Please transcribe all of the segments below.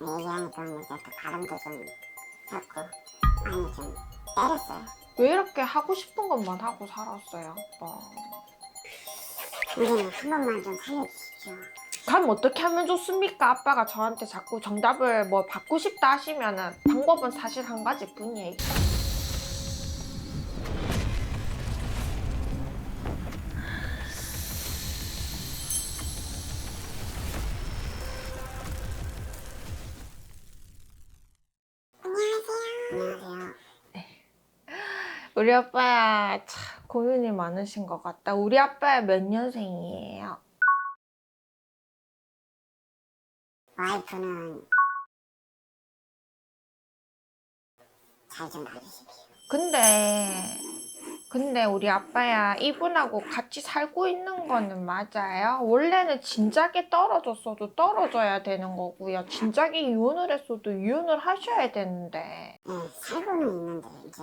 얘기하니까 이제 또 발음도 좀 잡고 많이 좀 때렸어요. 왜 이렇게 하고 싶은 것만 하고 살았어요, 아빠? 우리는 한 번만 좀 살려주십시오. 그럼 어떻게 하면 좋습니까? 아빠가 저한테 자꾸 정답을 뭐 받고 싶다 하시면은 방법은 사실 한 가지 뿐이에요. 안녕하세요. 우리 아빠야 참 고민이 많으신 것 같다. 우리 아빠야 몇 년생이에요? 와이프는 잘 좀 봐주십시오. 근데 근데 우리 아빠야 이분하고 같이 살고 있는 거는 맞아요? 원래는 진작에 떨어졌어도 떨어져야 되는 거고요. 진작에 이혼을 했어도 이혼을 하셔야 되는데 네, 살고는 있는데 이제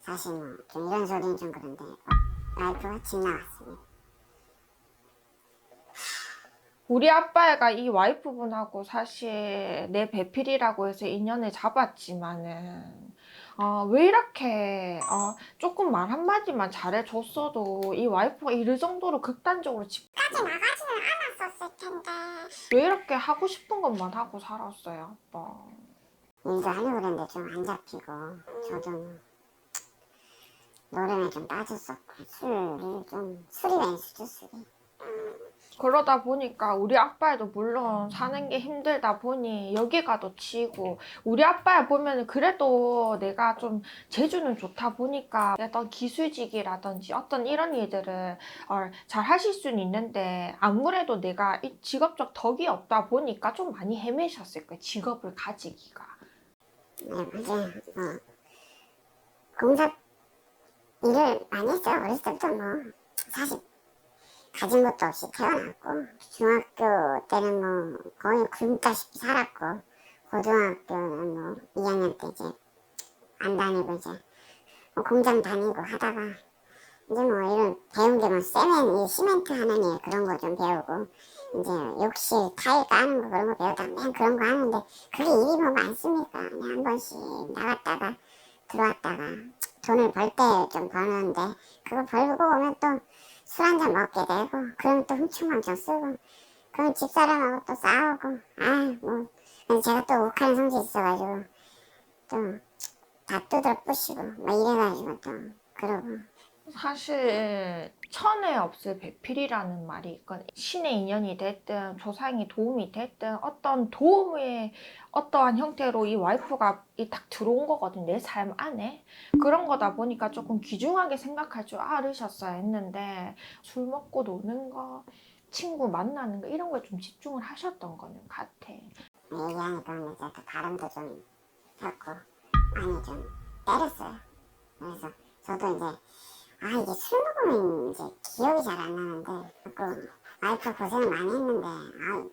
사실 뭐좀 이런 소리는 좀 그런데 와이프가 집 나갔습니다. 우리 아빠가 이 와이프분하고 사실 내 배필이라고 해서 인연을 잡았지만은 어, 왜 이렇게 어, 조금 말 한마디만 잘해줬어도 이 와이프가 이럴 정도로 극단적으로 집... 까지 나가지는 않았었을 텐데. 왜 이렇게 하고 싶은 것만 하고 살았어요 아빠? 일도 하려고 그랬는데 좀 안 잡히고 저도 뭐 노름에 좀 빠졌었고 술을 좀 술이 왼수죠 술이 그러다 보니까 우리 아빠도 물론 사는 게 힘들다 보니 여기 가도 치고 우리 아빠야 보면은 그래도 내가 좀 재주는 좋다 보니까 어떤 기술직이라든지 어떤 이런 일들을 어, 잘 하실 수는 있는데 아무래도 내가 이 직업적 덕이 없다 보니까 좀 많이 헤매셨을 거예요 직업을 가지기가. 네 맞아요. 뭐 공사 일을 많이 했어요 어렸을 때부터 뭐. 사실 가진 것도 없이 태어났고 중학교 때는 뭐 거의 굶다시피 살았고 고등학교는 뭐 2학년 때 이제 안 다니고 이제 뭐 공장 다니고 하다가 이제 뭐 이런 배운 게 뭐 세멘 이 시멘트 하는 일 그런 거 좀 배우고 이제 욕실 타일 까는 거 그런 거 배우다가 맨 그런 거 하는데 그게 일이 뭐 많습니까? 그냥 한 번씩 나갔다가 들어왔다가 돈을 벌 때 좀 버는데 그거 벌고 오면 또 술 한 잔 먹게 되고 그럼 또 훔충망청 쓰고 그럼 집사람하고 또 싸우고 아뭐. 제가 또 욱하는 성질이 있어가지고 또다 두드러 부시고 막 이래가지고 또 그러고. 사실 천에 없을 배필이라는 말이 있거든. 신의 인연이 됐든 조상이 도움이 됐든 어떤 도움의 어떠한 형태로 이 와이프가 이 딱 들어온 거거든 내 삶 안에 그런 거다 보니까 조금 귀중하게 생각할 줄 알으셨어야 했는데 술 먹고 노는 거 친구 만나는 거 이런 거에 좀 집중을 하셨던 거는 같아. 얘기하니까 이제 또 발음도 좀 잡고 많이 좀 때렸어요. 그래서 저도 이제 아 이게 술 먹으면 이제 기억이 잘 안 나는데 자꾸 와이프 고생을 많이 했는데 아 어,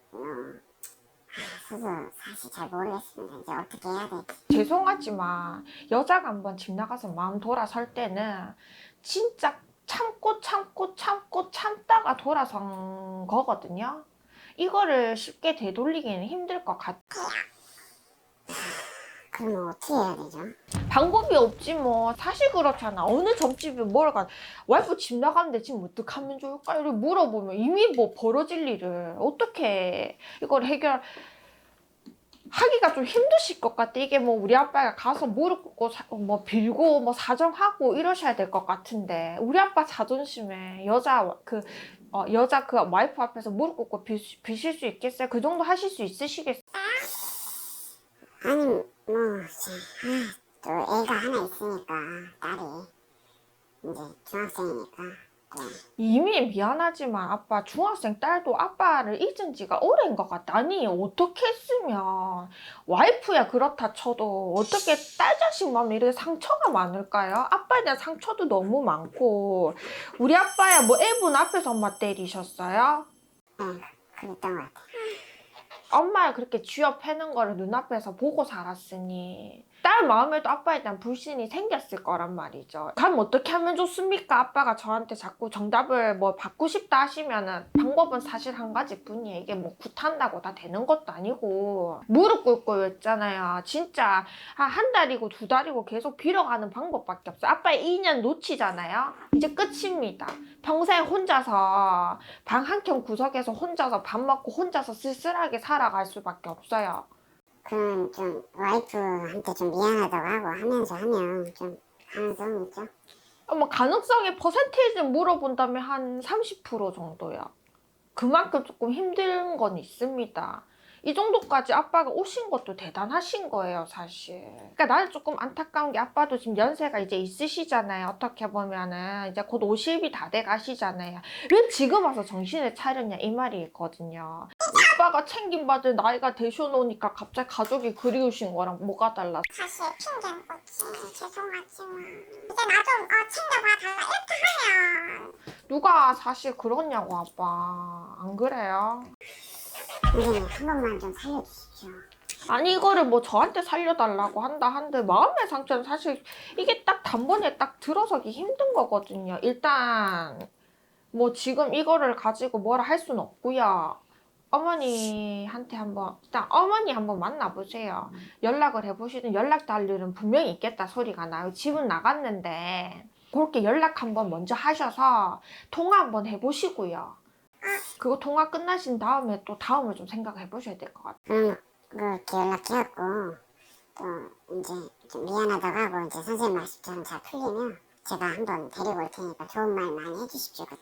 스스로 사실 잘 모르겠습니다. 이제 어떻게 해야 될지. 죄송하지만 여자가 한번 집 나가서 마음 돌아설 때는 진짜 참고 참고 참고 참다가 돌아선 거거든요. 이거를 쉽게 되돌리기는 힘들 것 같아. 그러면 어떻게 해야 되죠? 방법이 없지 뭐. 사실 그렇잖아. 어느 점집에 뭘 가. 와이프 집 나가는데 지금 어떡하면 좋을까? 이렇게 물어보면 이미 뭐 벌어질 일을 어떻게 이걸 해결 하기가 좀 힘드실 것 같아. 이게 뭐 우리 아빠가 가서 무릎 꿇고 사- 뭐 빌고 뭐 사정하고 이러셔야 될 것 같은데 우리 아빠 자존심에 여자 그 어, 여자 그 와이프 앞에서 무릎 꿇고 빌, 수- 비실 수 있겠어요? 그 정도 하실 수 있으시겠어요? 아니 뭐 아, 또 애가 하나 있으니까 딸이 이제 중학생이니까 또 이미 미안하지만 아빠 중학생 딸도 아빠를 잊은 지가 오래인 것 같다. 아니 어떻게 했으면 와이프야 그렇다 쳐도 어떻게 딸 자식 마음에 이렇게 상처가 많을까요? 아빠에 대한 상처도 너무 많고 우리 아빠야 뭐 애분 앞에서 엄마 때리셨어요? 네, 그랬던 것 같아요. 엄마야 그렇게 쥐어 패는 거를 눈앞에서 보고 살았으니 딸 마음에도 아빠에 대한 불신이 생겼을 거란 말이죠. 그럼 어떻게 하면 좋습니까? 아빠가 저한테 자꾸 정답을 뭐 받고 싶다 하시면은 방법은 사실 한 가지 뿐이에요. 이게 뭐 굿한다고 다 되는 것도 아니고 무릎 꿇고 했잖아요. 진짜 한, 한 달이고 두 달이고 계속 빌어가는 방법밖에 없어요. 아빠의 2년 놓치잖아요. 이제 끝입니다. 평생 혼자서 방 한 켠 구석에서 혼자서 밥 먹고 혼자서 쓸쓸하게 살아갈 수밖에 없어요. 그럼 좀 와이프한테 좀 미안하다고 하고 하면서 하면 좀 가능성이 있죠. 뭐 가능성의 퍼센테이지 물어본다면 한 30% 정도요. 그만큼 조금 힘든 건 있습니다. 이 정도까지 아빠가 오신 것도 대단하신 거예요, 사실. 그러니까 나는 조금 안타까운 게 아빠도 지금 연세가 이제 있으시잖아요. 어떻게 보면은 이제 곧 50이 다 돼 가시잖아요. 왜 지금 와서 정신을 차렸냐 이 말이 있거든요. 아빠가 챙김받을 나이가 되셔놓으니까 갑자기 가족이 그리우신 거랑 뭐가 달라? 사실 핑계는 꽂지 죄송하지만 이제 나 좀 어, 챙겨봐 달라 이렇게 하면 누가 사실 그러냐고 아빠 안 그래요? 선생님 한 번만 좀 살려주십시오. 아니 이거를 뭐 저한테 살려달라고 한다 한들 마음의 상처는 사실 이게 딱 단번에 딱 들어서기 힘든 거거든요. 일단 뭐 지금 이거를 가지고 뭐라 할 수는 없고요. 어머니한테 한번 일단 어머니 한번 만나보세요. 연락을 해보시든 연락 달 일은 분명히 있겠다 소리가 나요. 집은 나갔는데 그렇게 연락 한번 먼저 하셔서 통화 한번 해보시고요. 그거 통화 끝나신 다음에 또 다음을 좀 생각해 보셔야 될 것 같아요. 그럼 그렇게 연락해갖고 또 이제 좀 미안하다고 하고 이제 선생님 말씀처럼 잘 풀리면 제가 한번 데리고 올 테니까 좋은 말 많이 해주십시오 그때.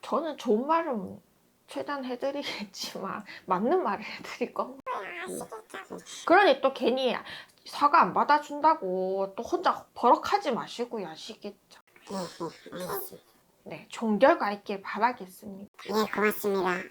저는 좋은 말은 최대한 해드리겠지만 맞는 말을 해드릴 겁니다. 아시겠죠? 그러니 또 괜히 사과 안 받아준다고 또 혼자 버럭하지 마시고요. 아시겠죠? 네, 네, 알겠습니다. 네, 결과 있길 바라겠습니다. 예, 고맙습니다. 네.